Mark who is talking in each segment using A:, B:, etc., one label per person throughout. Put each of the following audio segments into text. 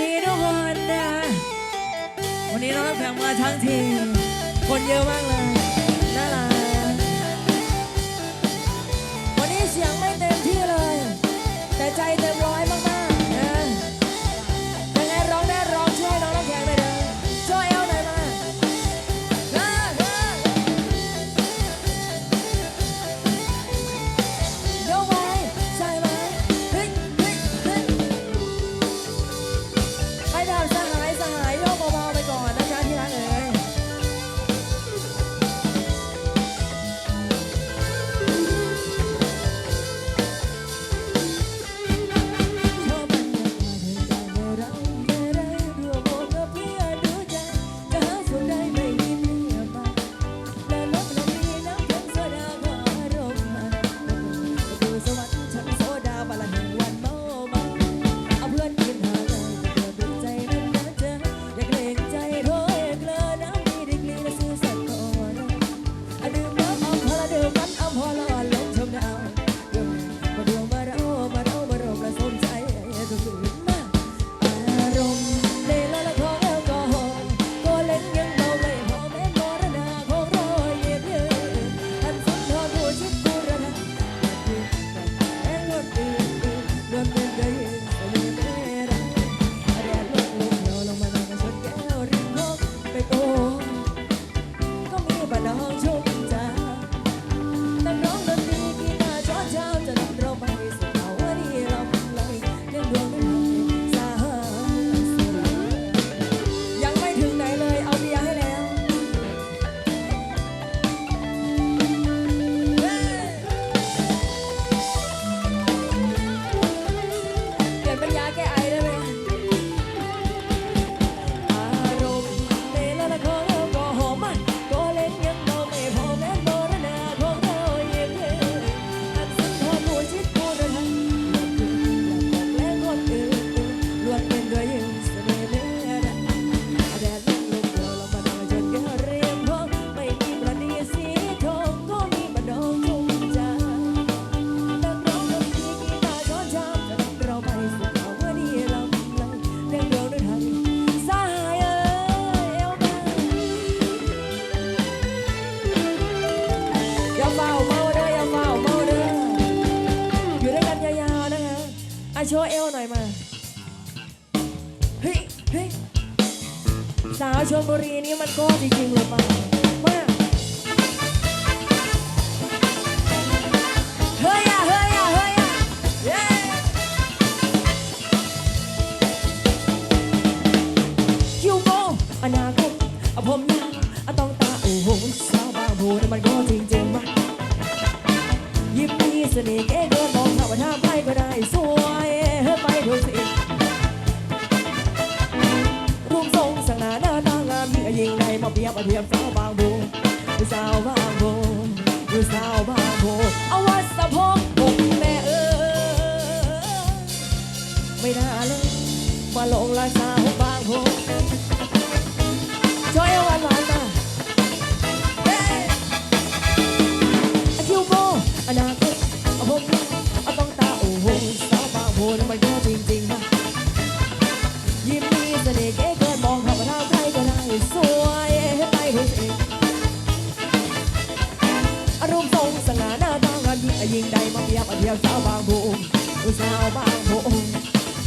A: ดีทุกคนนะวันนี้เรารับแขกมาทั้งทีคนเยอะมากเลยน่ารักวันนี้เสียงไม่เต็มที่เลย แต่ใจเต็ม สาวชลบุรีนี่มันก็จริงลุ่ามาเฮ้ยอะเฮ้ยอะเฮ้ยอะคิวโมอนาคตอะผมยาวอะต้องตาโอ้โหสาวบางโพนี่มันก็จริงๆมายิ้มมีเสน่ห์เก๋เกินมองถ้าว่าถ้าไปก็ได้สวยเฮ้ยไปเถอะสิรูปทรงามยิงในมาเปียบมาเทียบสาวบางบูสาวบางบูสาวบางบูเอาวัดสะพงผมแม่เออไม่น่าเลยมาลงลายสาวบางบูช่วยวัน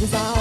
A: desire.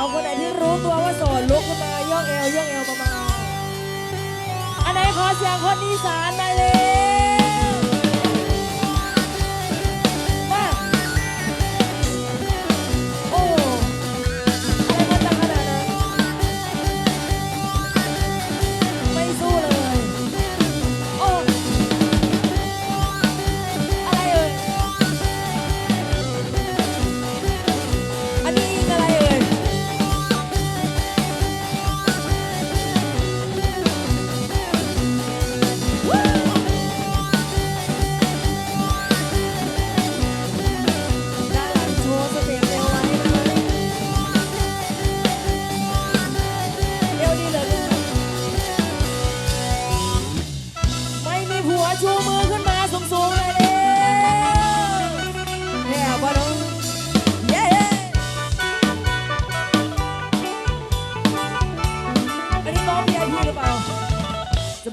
A: าคนไหนที่รู้ตัวว่าโสดลุกขึ้นมาย่องเอวย่องเอวระมาณอันไหนขอเสียงคนอีสานหน่ยเลย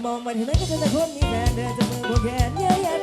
A: มองมาที่ไหนก็จอแต่คนมีแฟนเดินจะเมืองพวกแขนเยอะยะ